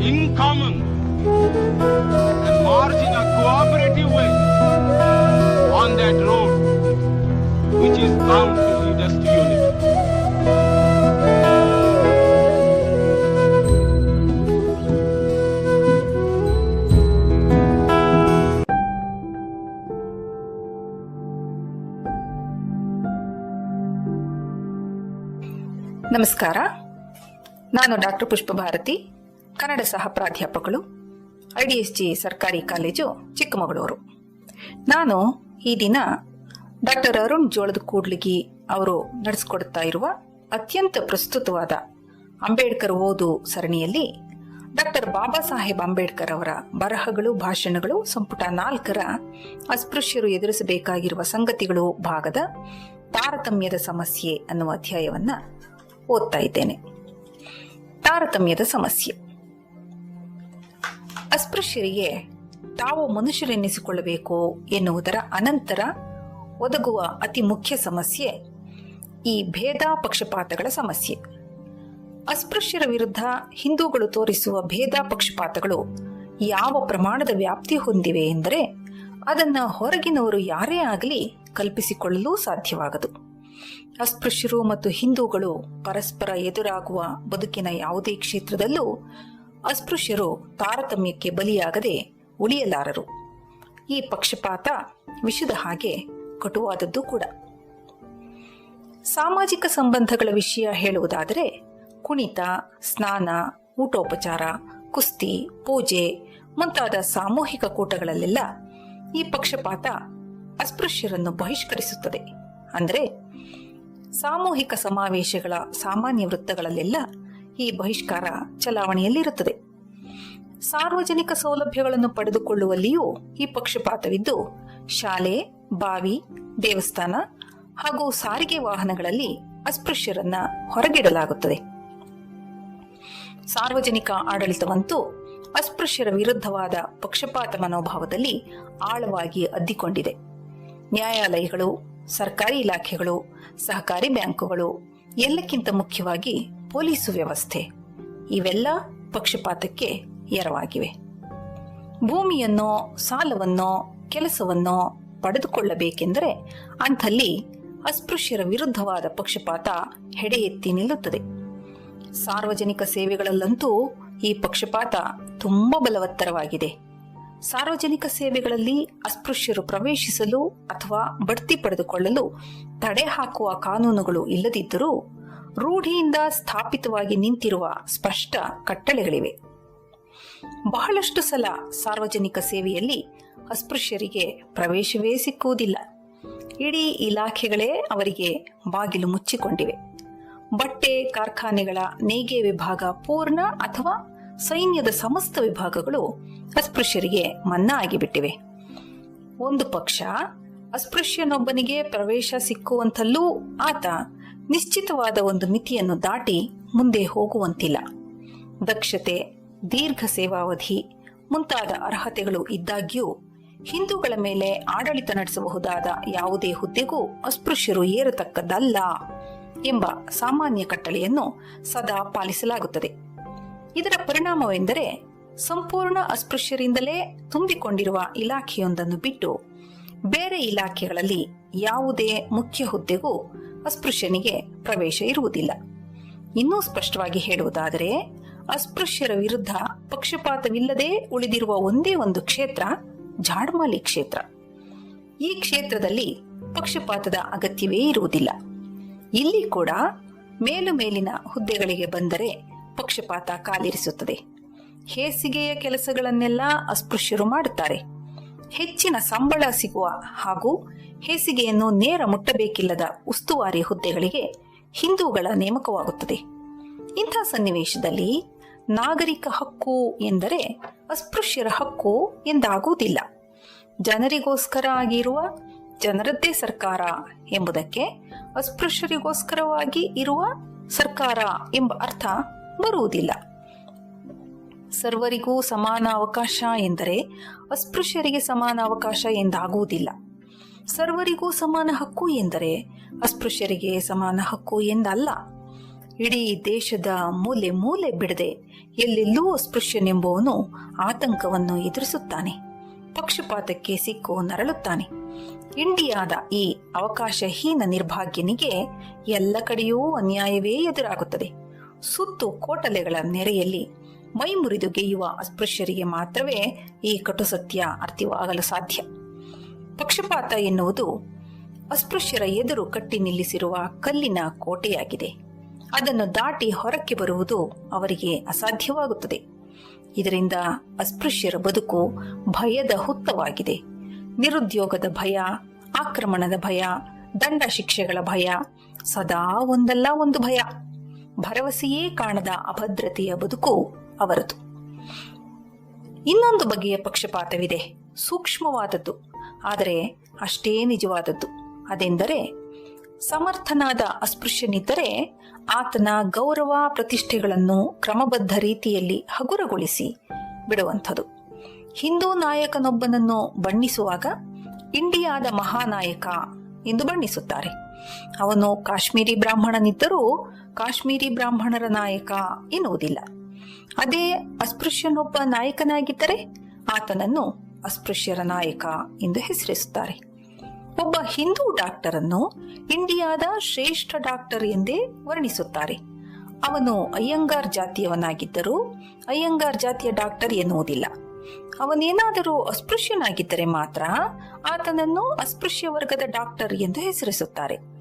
in common and march in a cooperative way on that road which is bound to lead us to unity. ನಮಸ್ಕಾರ ನಾನು doctor ಪುಷ್ಪ ಭಾರತಿ ಕನ್ನಡ ಸಹ ಪ್ರಾಧ್ಯಾಪಕಳು IDSG ಸರ್ಕಾರಿ college Chikkamagaluru. ನಾನು ಈ ದಿನ ಡಾಕ್ಟರ್ ಅರುಣ್ ಜೋಳದ ಕೂಡ್ಲಿಗಿ ಅವರು ನಡೆಸಿಕೊಡ್ತಾ ಇರುವ ಅತ್ಯಂತ ಪ್ರಸ್ತುತವಾದ ಅಂಬೇಡ್ಕರ್ ಓದು ಸರಣಿಯಲ್ಲಿ ಡಾಕ್ಟರ್ ಬಾಬಾ ಸಾಹೇಬ್ ಅಂಬೇಡ್ಕರ್ ಅವರ ಬರಹಗಳು, ಭಾಷಣಗಳು, ಸಂಪುಟ ನಾಲ್ಕರ ಅಸ್ಪೃಶ್ಯರು ಎದುರಿಸಬೇಕಾಗಿರುವ ಸಂಗತಿಗಳು ಭಾಗದ ತಾರತಮ್ಯದ ಸಮಸ್ಯೆ ಅನ್ನುವ ಅಧ್ಯಾಯವನ್ನ ಓದ್ತಾ ಇದ್ದೇನೆ. ತಾರತಮ್ಯದ ಸಮಸ್ಯೆ. ಅಸ್ಪೃಶ್ಯರಿಗೆ ತಾವು ಮನುಷ್ಯರೆನ್ನಿಸಿಕೊಳ್ಳಬೇಕು ಎನ್ನುವುದರ ಅನಂತರ ಒದಗುವ ಅತಿ ಮುಖ್ಯ ಸಮಸ್ಯೆ ಈ ಭೇದ ಪಕ್ಷಪಾತಗಳ ಸಮಸ್ಯೆ. ಅಸ್ಪೃಶ್ಯರ ವಿರುದ್ಧ ಹಿಂದೂಗಳು ತೋರಿಸುವ ಭೇದ ಪಕ್ಷಪಾತಗಳು ಯಾವ ಪ್ರಮಾಣದ ವ್ಯಾಪ್ತಿ ಹೊಂದಿವೆ ಎಂದರೆ ಅದನ್ನು ಹೊರಗಿನವರು ಯಾರೇ ಆಗಲಿ ಕಲ್ಪಿಸಿಕೊಳ್ಳಲು ಸಾಧ್ಯವಾಗದು. ಅಸ್ಪೃಶ್ಯರು ಮತ್ತು ಹಿಂದೂಗಳು ಪರಸ್ಪರ ಎದುರಾಗುವ ಬದುಕಿನ ಯಾವುದೇ ಕ್ಷೇತ್ರದಲ್ಲೂ ಅಸ್ಪೃಶ್ಯರು ತಾರತಮ್ಯಕ್ಕೆ ಬಲಿಯಾಗದೆ ಉಳಿಯಲಾರರು. ಈ ಪಕ್ಷಪಾತ ವಿಷದ ಹಾಗೆ ಕಟುವಾದದ್ದು ಕೂಡ. ಸಾಮಾಜಿಕ ಸಂಬಂಧಗಳ ವಿಷಯ ಹೇಳುವುದಾದರೆ ಕುಣಿತ, ಸ್ನಾನ, ಊಟೋಪಚಾರ, ಕುಸ್ತಿ, ಪೂಜೆ ಮುಂತಾದ ಸಾಮೂಹಿಕ ಕೂಟಗಳಲ್ಲೆಲ್ಲ ಈ ಪಕ್ಷಪಾತ ಅಸ್ಪೃಶ್ಯರನ್ನು ಬಹಿಷ್ಕರಿಸುತ್ತದೆ. ಅಂದರೆ ಸಾಮೂಹಿಕ ಸಮಾವೇಶಗಳ ಸಾಮಾನ್ಯ ವೃತ್ತಗಳಲ್ಲೆಲ್ಲ ಈ ಬಹಿಷ್ಕಾರ ಚಲಾವಣೆಯಲ್ಲಿರುತ್ತದೆ. ಸಾರ್ವಜನಿಕ ಸೌಲಭ್ಯಗಳನ್ನು ಪಡೆದುಕೊಳ್ಳುವಲ್ಲಿಯೂ ಈ ಪಕ್ಷಪಾತವಿದ್ದು, ಶಾಲೆ, ಬಾವಿ, ದೇವಸ್ಥಾನ ಹಾಗೂ ಸಾರಿಗೆ ವಾಹನಗಳಲ್ಲಿ ಅಸ್ಪೃಶ್ಯರನ್ನ ಹೊರಗಿಡಲಾಗುತ್ತದೆ. ಸಾರ್ವಜನಿಕ ಆಡಳಿತವಂತೂ ಅಸ್ಪೃಶ್ಯರ ವಿರುದ್ಧವಾದ ಪಕ್ಷಪಾತ ಮನೋಭಾವದಲ್ಲಿ ಆಳವಾಗಿ ಅದ್ದಿಕೊಂಡಿದೆ. ನ್ಯಾಯಾಲಯಗಳು, ಸರ್ಕಾರಿ ಇಲಾಖೆಗಳು, ಸಹಕಾರಿ ಬ್ಯಾಂಕುಗಳು ಎಲ್ಲಕ್ಕಿಂತ ಮುಖ್ಯವಾಗಿ ಪೊಲೀಸು ವ್ಯವಸ್ಥೆ. ಇವೆಲ್ಲ ಪಕ್ಷಪಾತಕ್ಕೆ ಎರವಾಗಿವೆ. ಭೂಮಿಯನ್ನೋ, ಸಾಲವನ್ನೋ, ಕೆಲಸವನ್ನೋ ಪಡೆದುಕೊಳ್ಳಬೇಕೆಂದರೆ ಅಂಥಲ್ಲಿ ಅಸ್ಪೃಶ್ಯರ ವಿರುದ್ಧವಾದ ಪಕ್ಷಪಾತ ಹೆಡೆ ಎತ್ತಿ ನಿಲ್ಲುತ್ತದೆ. ಸಾರ್ವಜನಿಕ ಸೇವೆಗಳಲ್ಲಂತೂ ಈ ಪಕ್ಷಪಾತ ತುಂಬಾ ಬಲವತ್ತರವಾಗಿದೆ. ಸಾರ್ವಜನಿಕ ಸೇವೆಗಳಲ್ಲಿ ಅಸ್ಪೃಶ್ಯರು ಪ್ರವೇಶಿಸಲು ಅಥವಾ ಬಡ್ತಿ ಪಡೆದುಕೊಳ್ಳಲು ತಡೆ ಹಾಕುವ ಕಾನೂನುಗಳು ಇಲ್ಲದಿದ್ದರೂ ರೂಢಿಯಿಂದ ಸ್ಥಾಪಿತವಾಗಿ ನಿಂತಿರುವ ಸ್ಪಷ್ಟ ಕಟ್ಟಳೆಗಳಿವೆ. ಬಹಳಷ್ಟು ಸಲ ಸಾರ್ವಜನಿಕ ಸೇವೆಯಲ್ಲಿ ಅಸ್ಪೃಶ್ಯರಿಗೆ ಪ್ರವೇಶವೇ ಸಿಕ್ಕುವುದಿಲ್ಲ. ಇಡೀ ಇಲಾಖೆಗಳೇ ಅವರಿಗೆ ಬಾಗಿಲು ಮುಚ್ಚಿಕೊಂಡಿವೆ. ಬಟ್ಟೆ, ಕಾರ್ಖಾನೆಗಳ ನೇಯ್ಗೆ ವಿಭಾಗ ಪೂರ್ಣ ಅಥವಾ ಸೈನ್ಯದ ಸಮಸ್ತ ವಿಭಾಗಗಳು ಅಸ್ಪೃಶ್ಯರಿಗೆ ಮನ್ನಾ ಆಗಿಬಿಟ್ಟಿವೆ. ಒಂದು ಪಕ್ಷ ಅಸ್ಪೃಶ್ಯನೊಬ್ಬನಿಗೆ ಪ್ರವೇಶ ಸಿಕ್ಕುವಂತಲ್ಲೂ ಆತ ನಿಶ್ಚಿತವಾದ ಒಂದು ಮಿತಿಯನ್ನು ದಾಟಿ ಮುಂದೆ ಹೋಗುವಂತಿಲ್ಲ. ದಕ್ಷತೆ, ದೀರ್ಘ ಸೇವಾವಧಿ, ಮುಂತಾದ ಅರ್ಹತೆಗಳು ಇದ್ದಾಗ್ಯೂ ಹಿಂದೂಗಳ ಮೇಲೆ ಆಡಳಿತ ನಡೆಸಬಹುದಾದ ಯಾವುದೇ ಹುದ್ದೆಗೂ ಅಸ್ಪೃಶ್ಯರು ಏರತಕ್ಕದ್ದಲ್ಲ ಎಂಬ ಸಾಮಾನ್ಯ ಕಟ್ಟಳೆಯನ್ನು ಸದಾ ಪಾಲಿಸಲಾಗುತ್ತದೆ. ಇದರ ಪರಿಣಾಮವೆಂದರೆ ಸಂಪೂರ್ಣ ಅಸ್ಪೃಶ್ಯರಿಂದಲೇ ತುಂಬಿಕೊಂಡಿರುವ ಇಲಾಖೆಯೊಂದನ್ನು ಬಿಟ್ಟು ಬೇರೆ ಇಲಾಖೆಗಳಲ್ಲಿ ಯಾವುದೇ ಮುಖ್ಯ ಹುದ್ದೆಗೂ ಅಸ್ಪೃಶ್ಯನಿಗೆ ಪ್ರವೇಶ ಇರುವುದಿಲ್ಲ. ಇನ್ನೂ ಸ್ಪಷ್ಟವಾಗಿ ಹೇಳುವುದಾದರೆ, ಅಸ್ಪೃಶ್ಯರ ವಿರುದ್ಧ ಪಕ್ಷಪಾತವಿಲ್ಲದೆ ಉಳಿದಿರುವ ಒಂದೇ ಒಂದು ಕ್ಷೇತ್ರ ಜಾಡ್ಮಾಲಿ ಕ್ಷೇತ್ರ. ಈ ಕ್ಷೇತ್ರದಲ್ಲಿ ಪಕ್ಷಪಾತದ ಅಗತ್ಯವೇ ಇರುವುದಿಲ್ಲ. ಇಲ್ಲಿ ಕೂಡ ಮೇಲು ಮೇಲಿನ ಹುದ್ದೆಗಳಿಗೆ ಬಂದರೆ ಪಕ್ಷಪಾತ ಕಾಲಿರಿಸುತ್ತದೆ. ಹೇಸಿಗೆಯ ಕೆಲಸಗಳನ್ನೆಲ್ಲ ಅಸ್ಪೃಶ್ಯರು ಮಾಡುತ್ತಾರೆ. ಹೆಚ್ಚಿನ ಸಂಬಳ ಸಿಗುವ ಹಾಗೂ ಹೇಸಿಗೆಯನ್ನು ನೇರ ಮುಟ್ಟಬೇಕಿಲ್ಲದ ಉಸ್ತುವಾರಿ ಹುದ್ದೆಗಳಿಗೆ ಹಿಂದೂಗಳ ನೇಮಕವಾಗುತ್ತದೆ. ಇಂಥ ಸನ್ನಿವೇಶದಲ್ಲಿ ನಾಗರಿಕ ಹಕ್ಕು ಎಂದರೆ ಅಸ್ಪೃಶ್ಯರ ಹಕ್ಕು ಎಂದಾಗುವುದಿಲ್ಲ. ಜನರಿಗೋಸ್ಕರ ಆಗಿರುವ ಜನರದ್ದೇ ಸರ್ಕಾರ ಎಂಬುದಕ್ಕೆ ಅಸ್ಪೃಶ್ಯರಿಗೋಸ್ಕರವಾಗಿ ಇರುವ ಸರ್ಕಾರ ಎಂಬ ಅರ್ಥ ಬರುವುದಿಲ್ಲ. ಸರ್ವರಿಗೂ ಸಮಾನ ಅವಕಾಶ ಎಂದರೆ ಅಸ್ಪೃಶ್ಯರಿಗೆ ಸಮಾನ ಅವಕಾಶ ಎಂದಾಗುವುದಿಲ್ಲ. ಸರ್ವರಿಗೂ ಸಮಾನ ಹಕ್ಕು ಎಂದರೆ ಅಸ್ಪೃಶ್ಯರಿಗೆ ಸಮಾನ ಹಕ್ಕು ಎಂದಲ್ಲ. ಇಡೀ ದೇಶದ ಮೂಲೆ ಮೂಲೆ ಬಿಡದೆ ಎಲ್ಲೆಲ್ಲೂ ಅಸ್ಪೃಶ್ಯನೆಂಬುವನು ಆತಂಕವನ್ನು ಎದುರಿಸುತ್ತಾನೆ. ಪಕ್ಷಪಾತಕ್ಕೆ ಸಿಕ್ಕು ನರಳುತ್ತಾನೆ. ಇಂಡಿಯಾದ ಈ ಅವಕಾಶಹೀನ ನಿರ್ಭಾಗ್ಯನಿಗೆ ಎಲ್ಲ ಕಡೆಯೂ ಅನ್ಯಾಯವೇ ಎದುರಾಗುತ್ತದೆ. ಸುತ್ತು ಕೋಟಲೆಗಳ ನೆರೆಯಲ್ಲಿ ಮೈ ಮುರಿದು ಗೆಯ್ಯುವ ಅಸ್ಪೃಶ್ಯರಿಗೆ ಮಾತ್ರವೇ ಈ ಕಟು ಸತ್ಯ ಅರ್ಥವಾಗಲು ಸಾಧ್ಯ. ಪಕ್ಷಪಾತ ಎನ್ನುವುದು ಅಸ್ಪೃಶ್ಯರ ಎದುರು ಕಟ್ಟಿ ನಿಲ್ಲಿಸಿರುವ ಕಲ್ಲಿನ ಕೋಟೆಯಾಗಿದೆ. ಅದನ್ನು ದಾಟಿ ಹೊರಕ್ಕೆ ಬರುವುದು ಅವರಿಗೆ ಅಸಾಧ್ಯವಾಗುತ್ತದೆ. ಇದರಿಂದ ಅಸ್ಪೃಶ್ಯರ ಬದುಕು ಭಯದ ಹುತ್ತವಾಗಿದೆ. ನಿರುದ್ಯೋಗದ ಭಯ, ಆಕ್ರಮಣದ ಭಯ, ದಂಡ ಶಿಕ್ಷೆಗಳ ಭಯ, ಸದಾ ಒಂದಲ್ಲ ಒಂದು ಭಯ. ಭರವಸೆಯೇ ಕಾಣದ ಅಭದ್ರತೆಯ ಬದುಕು ಅವರದು. ಇನ್ನೊಂದು ಬಗೆಯ ಪಕ್ಷಪಾತವಿದೆ. ಸೂಕ್ಷ್ಮವಾದದ್ದು. ಆದರೆ ಅಷ್ಟೇ ನಿಜವಾದದ್ದು. ಅದೆಂದರೆ ಸಮರ್ಥನಾದ ಅಸ್ಪೃಶ್ಯನಿದ್ದರೆ ಆತನ ಗೌರವ ಪ್ರತಿಷ್ಠೆಗಳನ್ನು ಕ್ರಮಬದ್ಧ ರೀತಿಯಲ್ಲಿ ಹಗುರಗೊಳಿಸಿ ಬಿಡುವಂಥದ್ದು ಹಿಂದೂ ನಾಯಕನೊಬ್ಬನನ್ನು ಬಣ್ಣಿಸುವಾಗ ಇಂಡಿಯಾದ ಮಹಾನಾಯಕ ಎಂದು ಬಣ್ಣಿಸುತ್ತಾರೆ. ಅವನು ಕಾಶ್ಮೀರಿ ಬ್ರಾಹ್ಮಣನಿದ್ದರೂ ಕಾಶ್ಮೀರಿ ಬ್ರಾಹ್ಮಣರ ನಾಯಕ ಎನ್ನುವುದಿಲ್ಲ. ಅದೇ ಅಸ್ಪೃಶ್ಯನೊಬ್ಬ ನಾಯಕನಾಗಿದ್ದರೆ ಆತನನ್ನು ಅಸ್ಪೃಶ್ಯರ ನಾಯಕ ಎಂದು ಹೆಸರಿಸುತ್ತಾರೆ. ಒಬ್ಬ ಹಿಂದೂ ಡಾಕ್ಟರ್ ಅನ್ನು ಇಂಡಿಯಾದ ಶ್ರೇಷ್ಠ ಡಾಕ್ಟರ್ ಎಂದೇ ವರ್ಣಿಸುತ್ತಾರೆ. ಅವನು ಅಯ್ಯಂಗಾರ್ ಜಾತಿಯವನಾಗಿದ್ದರೂ ಅಯ್ಯಂಗಾರ್ ಜಾತಿಯ ಡಾಕ್ಟರ್ ಎನ್ನುವುದಿಲ್ಲ. ಅವನೇನಾದರೂ ಅಸ್ಪೃಶ್ಯನಾಗಿದ್ದರೆ ಮಾತ್ರ ಆತನನ್ನು ಅಸ್ಪೃಶ್ಯ ವರ್ಗದ ಡಾಕ್ಟರ್ ಎಂದು ಹೆಸರಿಸುತ್ತಾರೆ.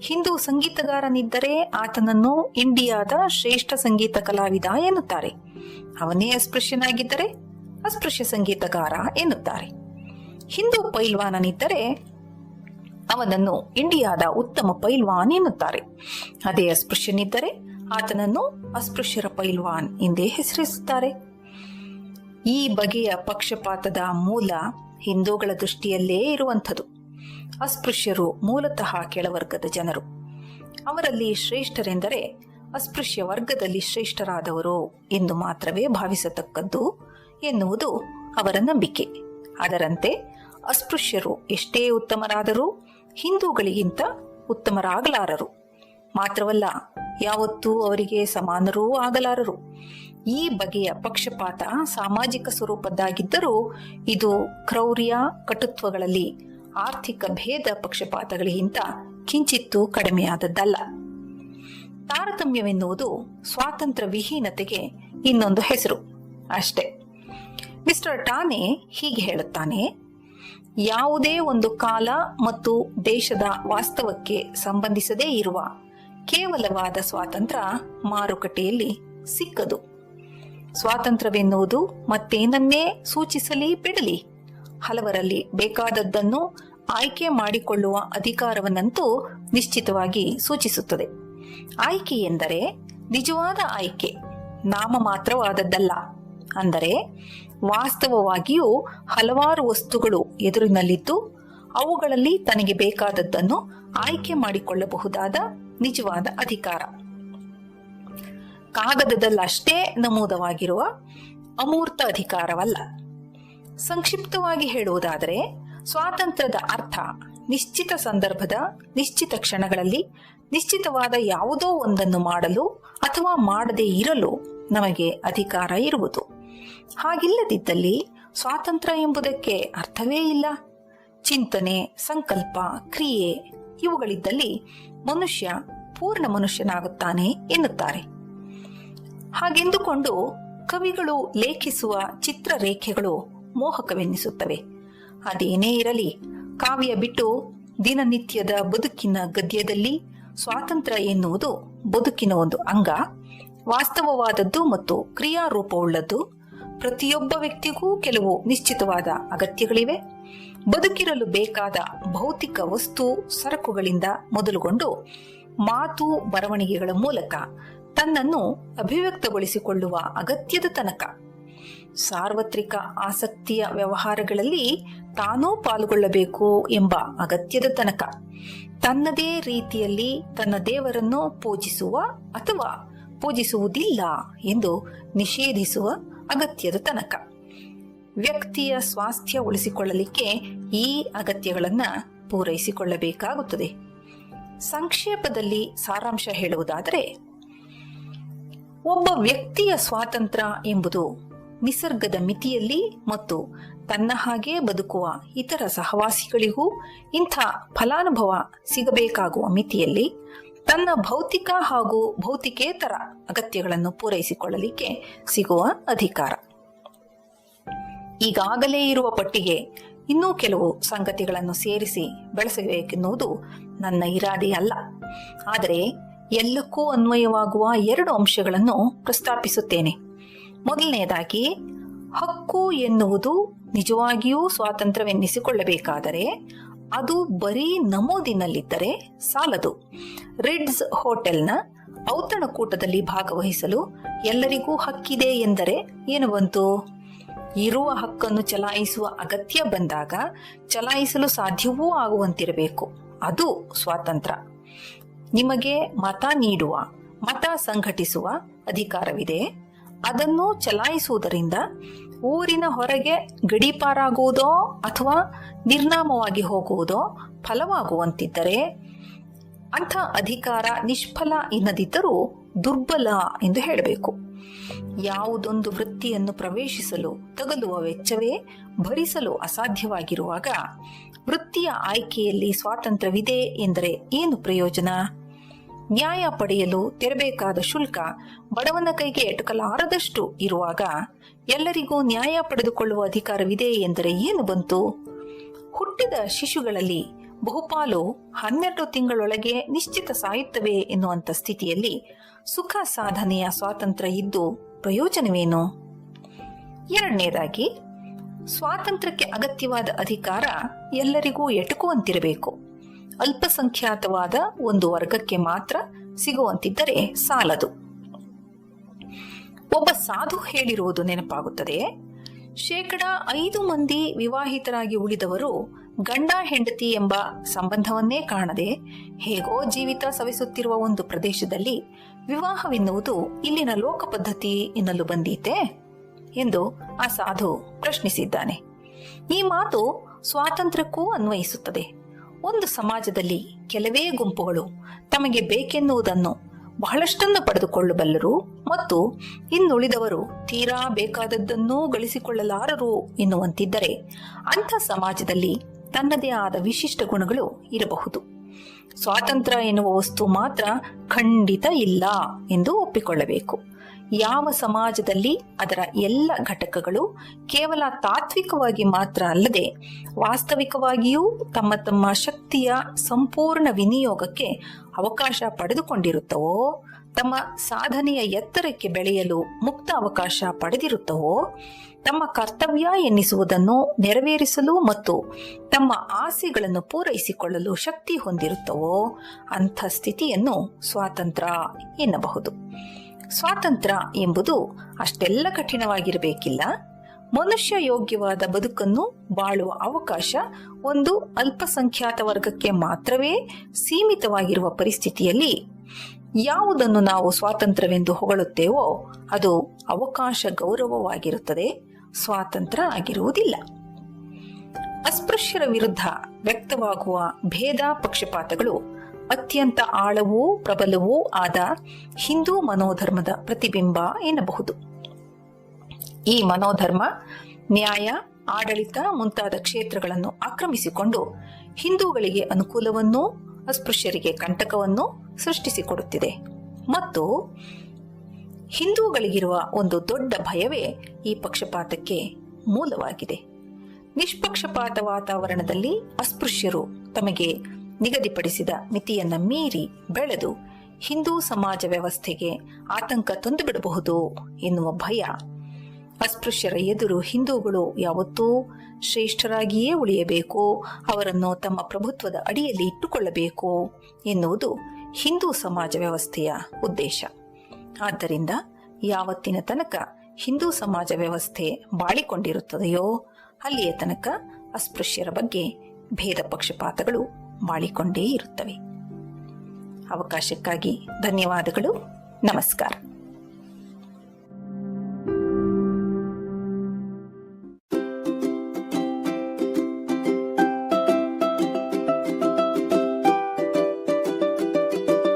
ಹಿಂದೂ ಸಂಗೀತಗಾರನಿದ್ದರೆ ಆತನನ್ನು ಇಂಡಿಯಾದ ಶ್ರೇಷ್ಠ ಸಂಗೀತ ಕಲಾವಿದ ಎನ್ನುತ್ತಾರೆ. ಅವನೇ ಅಸ್ಪೃಶ್ಯನಾಗಿದ್ದರೆ ಅಸ್ಪೃಶ್ಯ ಸಂಗೀತಗಾರ ಎನ್ನುತ್ತಾರೆ. ಹಿಂದೂ ಪೈಲ್ವಾನನಿದ್ದರೆ ಅವನನ್ನು ಇಂಡಿಯಾದ ಉತ್ತಮ ಪೈಲ್ವಾನ್ ಎನ್ನುತ್ತಾರೆ. ಅದೇ ಅಸ್ಪೃಶ್ಯನಿದ್ದರೆ ಆತನನ್ನು ಅಸ್ಪೃಶ್ಯರ ಪೈಲ್ವಾನ್ ಎಂದೇ ಹೆಸರಿಸುತ್ತಾರೆ. ಈ ಬಗೆಯ ಪಕ್ಷಪಾತದ ಮೂಲ ಹಿಂದೂಗಳ ದೃಷ್ಟಿಯಲ್ಲೇ ಇರುವಂಥದ್ದು. ಅಸ್ಪೃಶ್ಯರು ಮೂಲತಃ ಕೆಳವರ್ಗದ ಜನರು. ಅವರಲ್ಲಿ ಶ್ರೇಷ್ಠರೆಂದರೆ ಅಸ್ಪೃಶ್ಯ ವರ್ಗದಲ್ಲಿ ಶ್ರೇಷ್ಠರಾದವರು ಎಂದು ಮಾತ್ರವೇ ಭಾವಿಸತಕ್ಕದ್ದು ಎನ್ನುವುದು ಅವರ ನಂಬಿಕೆ. ಅದರಂತೆ ಅಸ್ಪೃಶ್ಯರು ಎಷ್ಟೇ ಉತ್ತಮರಾದರೂ ಹಿಂದೂಗಳಿಗಿಂತ ಉತ್ತಮರಾಗಲಾರರು. ಮಾತ್ರವಲ್ಲ, ಯಾವತ್ತೂ ಅವರಿಗೆ ಸಮಾನರೂ ಆಗಲಾರರು. ಈ ಬಗೆಯ ಪಕ್ಷಪಾತ ಸಾಮಾಜಿಕ ಸ್ವರೂಪದ್ದಾಗಿದ್ದರೂ ಇದು ಕ್ರೌರ್ಯ ಕಟುತ್ವಗಳಲ್ಲಿ ಆರ್ಥಿಕ ಭೇದ ಪಕ್ಷಪಾತಗಳಿಗಿಂತ ಕಿಂಚಿತ್ತೂ ಕಡಿಮೆಯಾದದ್ದಲ್ಲ. ತಾರತಮ್ಯವೆನ್ನುವುದು ಸ್ವಾತಂತ್ರ್ಯ ವಿಹೀನತೆಗೆ ಇನ್ನೊಂದು ಹೆಸರು ಅಷ್ಟೇ. ಮಿಸ್ಟರ್ ಟಾನೆ ಹೀಗೆ ಹೇಳುತ್ತಾನೆ, ಯಾವುದೇ ಒಂದು ಕಾಲ ಮತ್ತು ದೇಶದ ವಾಸ್ತವಕ್ಕೆ ಸಂಬಂಧಿಸದೇ ಇರುವ ಕೇವಲವಾದ ಸ್ವಾತಂತ್ರ್ಯ ಮಾರುಕಟ್ಟೆಯಲ್ಲಿ ಸಿಕ್ಕದು. ಸ್ವಾತಂತ್ರ್ಯವೆನ್ನುವುದು ಮತ್ತೇನನ್ನೇ ಸೂಚಿಸಲಿ ಬಿಡಲಿ. ಹಲವರಲ್ಲಿ ಬೇಕಾದದ್ದನ್ನು ಆಯ್ಕೆ ಮಾಡಿಕೊಳ್ಳುವ ಅಧಿಕಾರವನ್ನಂತೂ ನಿಶ್ಚಿತವಾಗಿ ಸೂಚಿಸುತ್ತದೆ. ಆಯ್ಕೆ ಎಂದರೆ ನಿಜವಾದ ಆಯ್ಕೆ, ನಾಮ ಮಾತ್ರವಾದದ್ದಲ್ಲ. ಅಂದರೆ ವಾಸ್ತವವಾಗಿಯೂ ಹಲವಾರು ವಸ್ತುಗಳು ಎದುರಿನಲ್ಲಿದ್ದು ಅವುಗಳಲ್ಲಿ ತನಗೆ ಬೇಕಾದದ್ದನ್ನು ಆಯ್ಕೆ ಮಾಡಿಕೊಳ್ಳಬಹುದಾದ ನಿಜವಾದ ಅಧಿಕಾರ. ಕಾಗದದಲ್ಲಷ್ಟೇ ನಮೂದವಾಗಿರುವ ಅಮೂರ್ತ ಅಧಿಕಾರವಲ್ಲ. ಸಂಕ್ಷಿಪ್ತವಾಗಿ ಹೇಳುವುದಾದರೆ, ಸ್ವಾತಂತ್ರ್ಯದ ಅರ್ಥ ನಿಶ್ಚಿತ ಸಂದರ್ಭದ ನಿಶ್ಚಿತ ಕ್ಷಣಗಳಲ್ಲಿ ನಿಶ್ಚಿತವಾದ ಯಾವುದೋ ಒಂದನ್ನು ಮಾಡಲು ಅಥವಾ ಮಾಡದೇ ಇರಲು ನಮಗೆ ಅಧಿಕಾರ ಇರುವುದು. ಹಾಗಿಲ್ಲದಿದ್ದಲ್ಲಿ ಸ್ವಾತಂತ್ರ್ಯ ಎಂಬುದಕ್ಕೆ ಅರ್ಥವೇ ಇಲ್ಲ. ಚಿಂತನೆ, ಸಂಕಲ್ಪ, ಕ್ರಿಯೆ ಇವುಗಳಿದ್ದಲ್ಲಿ ಮನುಷ್ಯ ಪೂರ್ಣ ಮನುಷ್ಯನಾಗುತ್ತಾನೆ ಎನ್ನುತ್ತಾರೆ. ಹಾಗೆಂದುಕೊಂಡು ಕವಿಗಳು ಲೇಖಿಸುವ ಚಿತ್ರರೇಖೆಗಳು ಮೋಹಕವೆನ್ನಿಸುತ್ತವೆ. ಅದೇನೇ ಇರಲಿ, ಕಾವ್ಯ ಬಿಟ್ಟು ದಿನನಿತ್ಯದ ಬದುಕಿನ ಗದ್ಯದಲ್ಲಿ ಸ್ವಾತಂತ್ರ್ಯ ಎನ್ನುವುದು ಬದುಕಿನ ಒಂದು ಅಂಗ. ವಾಸ್ತವವಾದದ್ದು ಮತ್ತು ಕ್ರಿಯಾರೂಪವುಳ್ಳದ್ದು ಪ್ರತಿಯೊಬ್ಬ ವ್ಯಕ್ತಿಗೂ ಕೆಲವು ನಿಶ್ಚಿತವಾದ ಅಗತ್ಯಗಳಿವೆ. ಬದುಕಿರಲು ಬೇಕಾದ ಭೌತಿಕ ವಸ್ತು ಸರಕುಗಳಿಂದ ಮೊದಲುಗೊಂಡು ಮಾತು ಬರವಣಿಗೆಗಳ ಮೂಲಕ ತನ್ನನ್ನು ಅಭಿವ್ಯಕ್ತಗೊಳಿಸಿಕೊಳ್ಳುವ ಅಗತ್ಯದ ತನಕ. ಸಾರ್ವತ್ರಿಕ ಆಸಕ್ತಿಯ ವ್ಯವಹಾರಗಳಲ್ಲಿ ತಾನೂ ಪಾಲ್ಗೊಳ್ಳಬೇಕು ಎಂಬ ಅಗತ್ಯದ ತನಕ. ತನ್ನದೇ ರೀತಿಯಲ್ಲಿ ತನ್ನ ದೇವರನ್ನು ಪೂಜಿಸುವ ಅಥವಾ ಪೂಜಿಸುವುದಿಲ್ಲ ಎಂದು ನಿಷೇಧಿಸುವ ಅಗತ್ಯದ ತನಕ. ವ್ಯಕ್ತಿಯ ಸ್ವಾಸ್ಥ್ಯ ಉಳಿಸಿಕೊಳ್ಳಲಿಕ್ಕೆ ಈ ಅಗತ್ಯಗಳನ್ನು ಪೂರೈಸಿಕೊಳ್ಳಬೇಕಾಗುತ್ತದೆ. ಸಂಕ್ಷೇಪದಲ್ಲಿ ಸಾರಾಂಶ ಹೇಳುವುದಾದರೆ, ಒಬ್ಬ ವ್ಯಕ್ತಿಯ ಸ್ವಾತಂತ್ರ್ಯ ಎಂಬುದು ನಿಸರ್ಗದ ಮಿತಿಯಲ್ಲಿ ಮತ್ತು ತನ್ನ ಹಾಗೆ ಬದುಕುವ ಇತರ ಸಹವಾಸಿಗಳಿಗೂ ಇಂಥ ಫಲಾನುಭವ ಸಿಗಬೇಕಾಗುವ ಮಿತಿಯಲ್ಲಿ ತನ್ನ ಭೌತಿಕ ಹಾಗೂ ಭೌತಿಕೇತರ ಅಗತ್ಯಗಳನ್ನು ಪೂರೈಸಿಕೊಳ್ಳಲಿಕ್ಕೆ ಸಿಗುವ ಅಧಿಕಾರ. ಈಗಾಗಲೇ ಇರುವ ಪಟ್ಟಿಗೆ ಇನ್ನೂ ಕೆಲವು ಸಂಗತಿಗಳನ್ನು ಸೇರಿಸಿ ಬೆಳೆಸಬೇಕೆನ್ನುವುದು ನನ್ನ ಇರಾದೆ ಅಲ್ಲ ಆದರೆ ಎಲ್ಲಕ್ಕೂ ಅನ್ವಯವಾಗುವ ಎರಡು ಅಂಶಗಳನ್ನು ಪ್ರಸ್ತಾಪಿಸುತ್ತೇನೆ. ಮೊದಲನೆಯದಾಗಿ ಹಕ್ಕು ಎನ್ನುವುದು ನಿಜವಾಗಿಯೂ ಸ್ವಾತಂತ್ರ್ಯವೆನ್ನಿಸಿಕೊಳ್ಳಬೇಕಾದರೆ, ಅದು ಬರೀ ನಮೂದಿನಲ್ಲಿದ್ದರೆ ಸಾಲದು. ರಿಡ್ಸ್ ಹೋಟೆಲ್ನ ಔತಣಕೂಟದಲ್ಲಿ ಭಾಗವಹಿಸಲು ಎಲ್ಲರಿಗೂ ಹಕ್ಕಿದೆ ಎಂದರೆ ಏನು ಬಂತು? ಇರುವ ಹಕ್ಕನ್ನು ಚಲಾಯಿಸುವ ಅಗತ್ಯ ಬಂದಾಗ ಚಲಾಯಿಸಲು ಸಾಧ್ಯವೂ ಆಗುವಂತಿರಬೇಕು. ಅದು ಸ್ವಾತಂತ್ರ್ಯ. ನಿಮಗೆ ಮತ ನೀಡುವ, ಮತ ಸಂಘಟಿಸುವ ಅಧಿಕಾರವಿದೆ. ಅದನ್ನು ಚಲಾಯಿಸುವುದರಿಂದ ಊರಿನ ಹೊರಗೆ ಗಡೀಪಾರಾಗುವುದೋ ಅಥವಾ ನಿರ್ನಾಮವಾಗಿ ಹೋಗುವುದೋ ಫಲವಾಗುವಂತಿದ್ದರೆ ಅಂಥ ಅಧಿಕಾರ ನಿಷ್ಫಲ ಎನ್ನದಿದ್ದರೂ ದುರ್ಬಲ ಎಂದು ಹೇಳಬೇಕು. ಯಾವುದೊಂದು ವೃತ್ತಿಯನ್ನು ಪ್ರವೇಶಿಸಲು ತಗಲುವ ವೆಚ್ಚವೇ ಭರಿಸಲು ಅಸಾಧ್ಯವಾಗಿರುವಾಗ ವೃತ್ತಿಯ ಆಯ್ಕೆಯಲ್ಲಿ ಸ್ವಾತಂತ್ರ್ಯವಿದೆ ಎಂದರೆ ಏನು ಪ್ರಯೋಜನ? ನ್ಯಾಯ ಪಡೆಯಲು ತೆರಬೇಕಾದ ಶುಲ್ಕ ಬಡವನ ಕೈಗೆ ಎಟುಕಲಾರದಷ್ಟು ಇರುವಾಗ ಎಲ್ಲರಿಗೂ ನ್ಯಾಯ ಪಡೆದುಕೊಳ್ಳುವ ಅಧಿಕಾರವಿದೆ ಎಂದರೆ ಏನು ಬಂತು? ಹುಟ್ಟಿದ ಶಿಶುಗಳಲ್ಲಿ ಬಹುಪಾಲು ಹನ್ನೆರಡು ತಿಂಗಳೊಳಗೆ ನಿಶ್ಚಿತ ಸಾಯುತ್ತವೆ ಎನ್ನುವಂತ ಸ್ಥಿತಿಯಲ್ಲಿ ಸುಖ ಸಾಧನೆಯ ಸ್ವಾತಂತ್ರ್ಯ ಇದ್ದು ಪ್ರಯೋಜನವೇನು? ಎರಡನೇದಾಗಿ, ಸ್ವಾತಂತ್ರ್ಯಕ್ಕೆ ಅಗತ್ಯವಾದ ಅಧಿಕಾರ ಎಲ್ಲರಿಗೂ ಎಟುಕುವಂತಿರಬೇಕು. ಅಲ್ಪಸಂಖ್ಯಾತವಾದ ಒಂದು ವರ್ಗಕ್ಕೆ ಮಾತ್ರ ಸಿಗುವಂತಿದ್ದರೆ ಸಾಲದು. ಒಬ್ಬ ಸಾಧು ಹೇಳಿರುವುದು ನೆನಪಾಗುತ್ತದೆ. ಶೇಕಡ ಐದು ಮಂದಿ ವಿವಾಹಿತರಾಗಿ ಉಳಿದವರು ಗಂಡ, ಹೆಂಡತಿ ಎಂಬ ಸಂಬಂಧವನ್ನೇ ಕಾಣದೆ ಹೇಗೋ ಜೀವಿತ ಸವಿಸುತ್ತಿರುವ ಒಂದು ಪ್ರದೇಶದಲ್ಲಿ ವಿವಾಹವೆನ್ನುವುದು ಇಲ್ಲಿನ ಲೋಕ ಪದ್ಧತಿ ಎನ್ನಲು ಬಂದೀತೆ ಎಂದು ಆ ಸಾಧು ಪ್ರಶ್ನಿಸಿದ್ದಾನೆ. ಈ ಮಾತು ಸ್ವಾತಂತ್ರ್ಯಕ್ಕೂ ಅನ್ವಯಿಸುತ್ತದೆ. ಒಂದು ಸಮಾಜದಲ್ಲಿ ಕೆಲವೇ ಗುಂಪುಗಳು ತಮಗೆ ಬೇಕೆನ್ನುವುದನ್ನು ಬಹಳಷ್ಟನ್ನು ಪಡೆದುಕೊಳ್ಳಬಲ್ಲರು ಮತ್ತು ಇನ್ನುಳಿದವರು ತೀರಾ ಬೇಕಾದದ್ದನ್ನೂ ಗಳಿಸಿಕೊಳ್ಳಲಾರರು ಎನ್ನುವಂತಿದ್ದರೆ ಅಂಥ ಸಮಾಜದಲ್ಲಿ ತನ್ನದೇ ಆದ ವಿಶಿಷ್ಟ ಗುಣಗಳು ಇರಬಹುದು. ಸ್ವಾತಂತ್ರ್ಯ ಎನ್ನುವ ವಸ್ತು ಮಾತ್ರ ಖಂಡಿತ ಇಲ್ಲ ಎಂದು ಒಪ್ಪಿಕೊಳ್ಳಬೇಕು. ಯಾವ ಸಮಾಜದಲ್ಲಿ ಅದರ ಎಲ್ಲ ಘಟಕಗಳು ಕೇವಲ ತಾತ್ವಿಕವಾಗಿ ಮಾತ್ರ ಅಲ್ಲದೆ ವಾಸ್ತವಿಕವಾಗಿಯೂ ತಮ್ಮ ತಮ್ಮ ಶಕ್ತಿಯ ಸಂಪೂರ್ಣ ವಿನಿಯೋಗಕ್ಕೆ ಅವಕಾಶ ಪಡೆದುಕೊಂಡಿರುತ್ತವೋ, ತಮ್ಮ ಸಾಧನೆಯ ಎತ್ತರಕ್ಕೆ ಬೆಳೆಯಲು ಮುಕ್ತ ಅವಕಾಶ ಪಡೆದಿರುತ್ತವೋ, ತಮ್ಮ ಕರ್ತವ್ಯ ಎನ್ನಿಸುವುದನ್ನು ನೆರವೇರಿಸಲು ಮತ್ತು ತಮ್ಮ ಆಸೆಗಳನ್ನು ಪೂರೈಸಿಕೊಳ್ಳಲು ಶಕ್ತಿ ಹೊಂದಿರುತ್ತವೋ, ಅಂಥ ಸ್ಥಿತಿಯನ್ನು ಸ್ವಾತಂತ್ರ್ಯ ಎನ್ನಬಹುದು. ಸ್ವಾತಂತ್ರ್ಯ ಎಂಬುದು ಅಷ್ಟೆಲ್ಲ ಕಠಿಣವಾಗಿರಬೇಕಿಲ್ಲ. ಮನುಷ್ಯ ಯೋಗ್ಯವಾದ ಬದುಕನ್ನು ಬಾಳುವ ಅವಕಾಶ ಒಂದು ಅಲ್ಪಸಂಖ್ಯಾತ ವರ್ಗಕ್ಕೆ ಮಾತ್ರವೇ ಸೀಮಿತವಾಗಿರುವ ಪರಿಸ್ಥಿತಿಯಲ್ಲಿ ಯಾವುದನ್ನು ನಾವು ಸ್ವಾತಂತ್ರ್ಯವೆಂದು ಹೊಗಳುತ್ತೇವೋ ಅದು ಅವಕಾಶ ಗೌರವವಾಗಿರುತ್ತದೆ, ಸ್ವಾತಂತ್ರ್ಯ ಆಗಿರುವುದಿಲ್ಲ. ಅಸ್ಪೃಶ್ಯರ ವಿರುದ್ಧ ವ್ಯಕ್ತವಾಗುವ ಭೇದ ಪಕ್ಷಪಾತಗಳು ಅತ್ಯಂತ ಆಳವೂ ಪ್ರಬಲವೂ ಆದ ಹಿಂದೂ ಮನೋಧರ್ಮದ ಪ್ರತಿಬಿಂಬ ಎನ್ನಬಹುದು. ಈ ಮನೋಧರ್ಮ ನ್ಯಾಯ, ಆಡಳಿತ ಮುಂತಾದ ಕ್ಷೇತ್ರಗಳನ್ನು ಆಕ್ರಮಿಸಿಕೊಂಡು ಹಿಂದೂಗಳಿಗೆ ಅನುಕೂಲವನ್ನೂ, ಅಸ್ಪೃಶ್ಯರಿಗೆ ಕಂಟಕವನ್ನು ಸೃಷ್ಟಿಸಿಕೊಡುತ್ತಿದೆ. ಮತ್ತು ಹಿಂದೂಗಳಿಗಿರುವ ಒಂದು ದೊಡ್ಡ ಭಯವೇ ಈ ಪಕ್ಷಪಾತಕ್ಕೆ ಮೂಲವಾಗಿದೆ. ನಿಷ್ಪಕ್ಷಪಾತ ವಾತಾವರಣದಲ್ಲಿ ಅಸ್ಪೃಶ್ಯರು ತಮಗೆ ನಿಗದಿಪಡಿಸಿದ ಮಿತಿಯನ್ನ ಮೀರಿ ಬೆಳೆದು ಹಿಂದೂ ಸಮಾಜ ವ್ಯವಸ್ಥೆಗೆ ಆತಂಕ ತಂದುಬಿಡಬಹುದು ಎನ್ನುವ ಭಯ. ಅಸ್ಪೃಶ್ಯರ ಎದುರು ಹಿಂದೂಗಳು ಯಾವತ್ತೂ ಶ್ರೇಷ್ಠರಾಗಿಯೇ ಉಳಿಯಬೇಕು, ಅವರನ್ನು ತಮ್ಮ ಪ್ರಭುತ್ವದ ಅಡಿಯಲ್ಲಿ ಇಟ್ಟುಕೊಳ್ಳಬೇಕು ಎನ್ನುವುದು ಹಿಂದೂ ಸಮಾಜ ವ್ಯವಸ್ಥೆಯ ಉದ್ದೇಶ. ಆದ್ದರಿಂದ ಯಾವತ್ತಿನ ತನಕ ಹಿಂದೂ ಸಮಾಜ ವ್ಯವಸ್ಥೆ ಬಾಳಿಕೊಂಡಿರುತ್ತದೆಯೋ ಅಲ್ಲಿಯ ತನಕ ಅಸ್ಪೃಶ್ಯರ ಬಗ್ಗೆ ಭೇದ ಪಕ್ಷಪಾತಗಳು ಬಾಳಿಕೊಂಡೇ ಇರುತ್ತವೆ. ಅವಕಾಶಕ್ಕಾಗಿ ಧನ್ಯವಾದಗಳು. ನಮಸ್ಕಾರ.